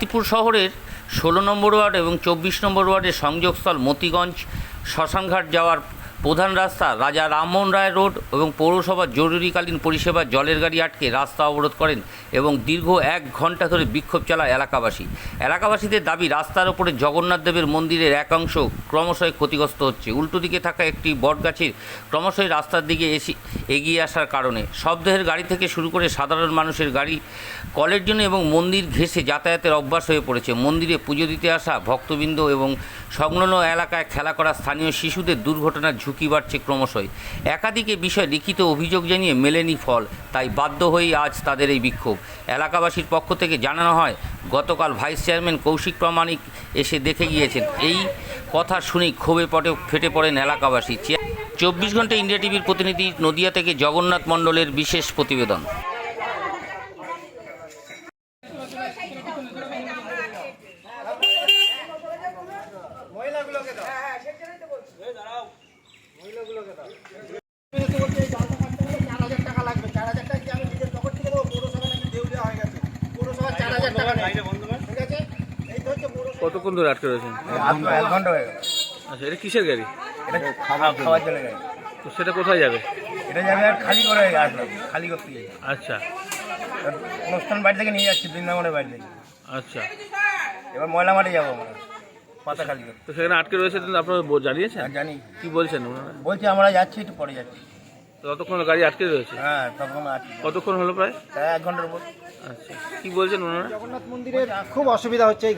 শান্তিপুর শহরের ষোলো নম্বর ওয়ার্ড এবং চব্বিশ নম্বর ওয়ার্ডের সংযোগস্থল মতিগঞ্জ শ্মশানঘাট যাওয়ার প্রধান রাস্তা রাজা রামমোহন রায় রোড এবং পৌরসভার জরুরিকালীন পরিষেবা জলের গাড়ি আটকে রাস্তা অবরোধ করেন এবং দীর্ঘ এক ঘণ্টা ধরে বিক্ষোভ চালায় এলাকাবাসী। এলাকাবাসীদের দাবি, রাস্তার ওপরে জগন্নাথ দেবের মন্দিরের একাংশ ক্রমশই ক্ষতিগ্রস্ত হচ্ছে। উল্টো দিকে থাকা একটি বটগাছের ক্রমশই রাস্তার দিকে এসে এগিয়ে আসার কারণে। শবদেহের গাড়ি থেকে শুরু করে সাধারণ মানুষের গাড়ি, কলের জন্য এবং মন্দির ঘেঁষে যাতায়াতের অভ্যাস হয়ে পড়েছে। মন্দিরে পুজো দিতে আসা ভক্তবৃন্দ এবং সংলগ্ন এলাকায় খেলা করা স্থানীয় শিশুদের দুর্ঘটনার ঝুঁকি বাড়ছে ক্রমশই। একাধিকে বিষয়ে লিখিত অভিযোগ জানিয়ে মেলেনি ফল, তাই বাধ্য হয়েই আজ তাদের এই বিক্ষোভ। এলাকাবাসীর পক্ষ থেকে জানানো হয়, গতকাল ভাইস চেয়ারম্যান কৌশিক প্রামাণিক এসে দেখে গিয়েছেন। এই কথা শুনেই ক্ষোভে পটে ফেটে পড়েন এলাকাবাসী। চব্বিশ ঘণ্টা ইন্ডিয়া টিভির প্রতিনিধি নদিয়া থেকে জগন্নাথ মণ্ডলের বিশেষ প্রতিবেদন চার হাজার টাকা লাগবে চার হাজার টাকা কি আমি নিজের পকেট থেকে দেবো পৌরসভা নাকি দেউলিয়া হয়ে গেছে পৌরসভা চার হাজার টাকা নেয়। ঠিক আছে এই তো হচ্ছে পৌরসভা কতক্ষণ ধরে আটকে রয়েছেন? আচ্ছা এটা কিসের গাড়ি? এটা খাবার তো সেটা কোথায় যাবে? এটা যাবে আর খালি করে আসলাম খালি করতে আচ্ছা। অনুষ্ঠান বাড়ি থেকে নিয়ে যাচ্ছি বৃন্দাবনের বাড়ি থেকে। আচ্ছা। এবার ময়লা মাঠে যাব আমরা। পাতা খালি তো সেখানে আটকে রয়েছে কিন্তু আপনারা ব- জানিয়েছেন? জানি। কি বলছেন ওনারা? বলছি আমরা যাচ্ছি একটু পরে যাচ্ছি। তো ততক্ষণ গাড়ি আটকে রয়েছে? হ্যাঁ তখন আছি কতক্ষণ হলো প্রায়? তাই এক ঘণ্টার উপর আচ্ছা কি বলছেন ওনারা? জগন্নাথ মন্দিরের খুব অসুবিধা হচ্ছে এই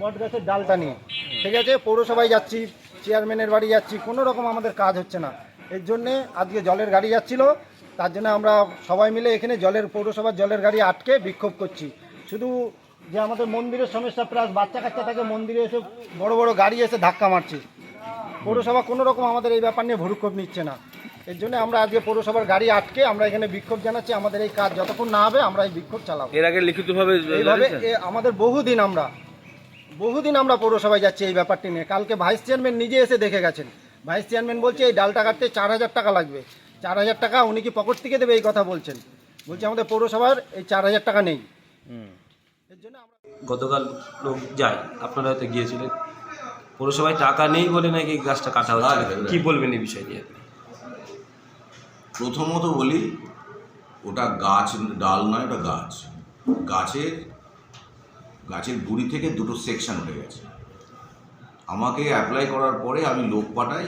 বট গাছের ডালটা নিয়ে। ঠিক আছে পৌরসভায় যাচ্ছি চেয়ারম্যানের বাড়ি যাচ্ছি কোনো রকম আমাদের কাজ হচ্ছে না। এর জন্যে আজকে জলের গাড়ি যাচ্ছিল তার জন্য আমরা সবাই মিলে এখানে জলের পৌরসভার জলের গাড়ি আটকে বিক্ষোভ করছি। শুধু যে আমাদের মন্দিরের সমস্যা প্লাস বাচ্চা কাচ্চা থাকে মন্দিরে এসে বড় বড় গাড়ি এসে ধাক্কা মারছে। পৌরসভা কোনো রকম আমাদের এই ব্যাপার নিয়ে ভরুক্ষোভ নিচ্ছে না। এর জন্য আমরা আজকে পৌরসভার গাড়ি আটকে আমরা এখানে বিক্ষোভ জানাচ্ছি। আমাদের এই কাজ যতক্ষণ না হবে আমরা এই বিক্ষোভ চালাবো। এর আগে লিখিতভাবে এইভাবে আমাদের বহুদিন আমরা বহুদিন আমরা পৌরসভায় যাচ্ছি এই ব্যাপারটি নিয়ে। কালকে ভাইস চেয়ারম্যান নিজে এসে দেখে গেছেন। ভাইস চেয়ারম্যান বলছে এই ডালটা কাটতে চার হাজার টাকা লাগবে। চার হাজার টাকা উনি কি পকেট থেকে দেবে এই কথা বলছেন? বলছে আমাদের পৌরসভার এই চার হাজার টাকা নেই। গতকাল লোক যায়। আপনারা হয়তো গিয়েছিলেন। পৌরসভায় টাকা নেই বলে নাকি গাছটা কাটা হচ্ছে? কি বলবেন এই বিষয় নিয়ে? প্রথমত বলি ওটা গাছ ডাল নয় ওটা গাছ। গাছের গাছের গুড়ি থেকে দুটো সেকশন হয়ে গেছে। আমাকে অ্যাপ্লাই করার পরে আমি লোক পাঠাই।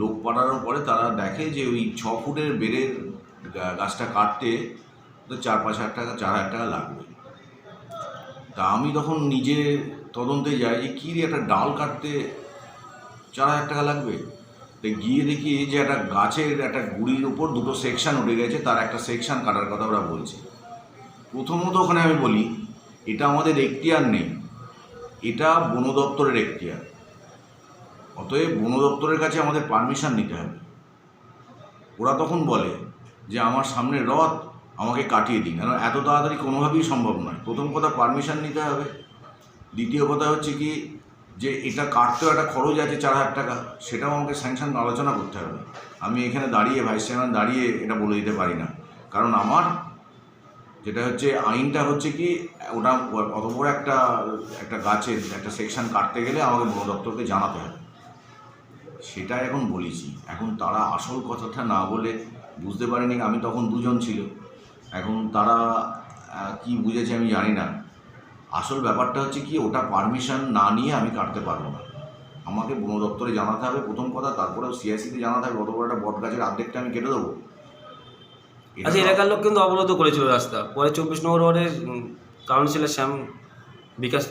লোক পাঠানোর পরে তারা দেখে যে ওই ছ ফুটের বেড়ের গাছটা কাটতে তো চার পাঁচ হাজার টাকা চার হাজার টাকা লাগবে। তা আমি তখন নিজে তদন্তে যাই যে কী একটা ডাল কাটতে চার হাজার টাকা লাগবে? তো গিয়ে দেখি যে একটা গাছের একটা গুড়ির ওপর দুটো সেকশন উঠে গেছে, তার একটা সেকশান কাটার কথা ওরা বলছে। প্রথমত ওখানে আমি বলি, এটা আমাদের এখতিয়ার নেই। এটা বন দপ্তরের এখতিয়ার। অতএব বন দপ্তরের কাছে আমাদের পারমিশন নিতে হবে। ওরা তখন বলে যে আমার সামনে রথ আমাকে কাটিয়ে দিন। কারণ এত তাড়াতাড়ি কোনোভাবেই সম্ভব নয়। প্রথম কথা পারমিশন নিতে হবে। দ্বিতীয় কথা হচ্ছে কি, যে এটা কাটতেও একটা খরচ আছে চার হাজার টাকা, সেটাও আমাকে স্যাংশন আলোচনা করতে হবে। আমি এখানে দাঁড়িয়ে ভাইস চেয়ারম্যান দাঁড়িয়ে এটা বলে দিতে পারি না। কারণ আমার যেটা হচ্ছে, আইনটা হচ্ছে কি, ওটা অত বড় একটা একটা গাছের, একটা সেকশন কাটতে গেলে আমাকে বন দপ্তরকে জানাতে হবে। সেটা এখন বলেছি। এখন তারা আসল কথাটা না বলে বুঝতে পারেনি, আমি তখন দুজন ছিল এখন তারা কি বুঝেছে আমি জানি না। আসল ব্যাপারটা হচ্ছে কি ওটা পারমিশন না নিয়ে আমি কাটতে পারব না। আমাকে বন দপ্তরে জানাতে হবে প্রথম কথা তারপরে সিআইসিতে জানাতে হবে অত বড় একটা বট গাছের অর্ধেকটা আমি কেটে দেবো। আচ্ছা এলাকার লোক কিন্তু অবরোধ করেছিল রাস্তা। পরে চব্বিশ নম্বর ওয়ার্ডের কাউন্সিলর শ্যাম বিকাশ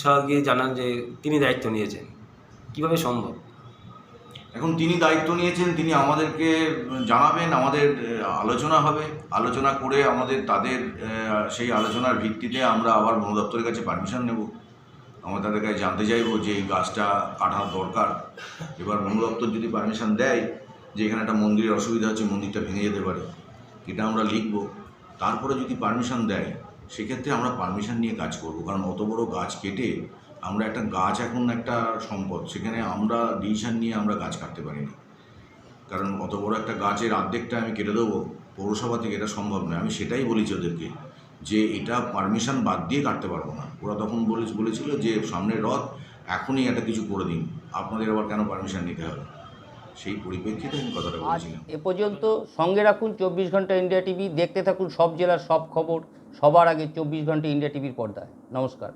শাহ গিয়ে জানান যে তিনি দায়িত্ব নিয়েছেন। কীভাবে সম্ভব? এখন তিনি দায়িত্ব নিয়েছেন, তিনি আমাদেরকে জানাবেন, আমাদের আলোচনা হবে। আলোচনা করে আমাদের, তাদের সেই আলোচনার ভিত্তিতে আমরা আবার বন দপ্তরের কাছে পারমিশন নেব। আমরা তাদের কাছে জানতে চাইব যে এই গাছটা কাটার দরকার। এবার বন দপ্তর যদি পারমিশন দেয় যে এখানে একটা মন্দিরের অসুবিধা হচ্ছে, মন্দিরটা ভেঙে যেতে পারে, এটা আমরা লিখব। তারপরে যদি পারমিশন দেয়, সেক্ষেত্রে আমরা পারমিশন নিয়ে কাজ করব। কারণ অত বড় গাছ কেটে আমরা একটা গাছ এখন একটা সম্পদ সেখানে আমরা ডিসিশন নিয়ে আমরা গাছ কাটতে পারি না কারণ অত বড় একটা গাছের অর্ধেকটা আমি কেটে দেবো পৌরসভা থেকে এটা সম্ভব নয়। আমি সেটাই বলেছি ওদেরকে যে এটা পারমিশন বাদ দিয়ে কাটতে পারব না। ওরা তখন বলে বলেছিল যে সামনের রথ এখনই একটা কিছু করে দিন আপনাদের আবার কেন পারমিশন নিতে হবে? সেই পরিপ্রেক্ষিতে আমি কথাটা বলেছিলাম। এ পর্যন্ত সঙ্গে রাখুন চব্বিশ ঘণ্টা ইন্ডিয়া টিভি দেখতে থাকুন সব জেলার সব খবর সবার আগে চব্বিশ ঘণ্টা ইন্ডিয়া টিভির পর্দায়। নমস্কার।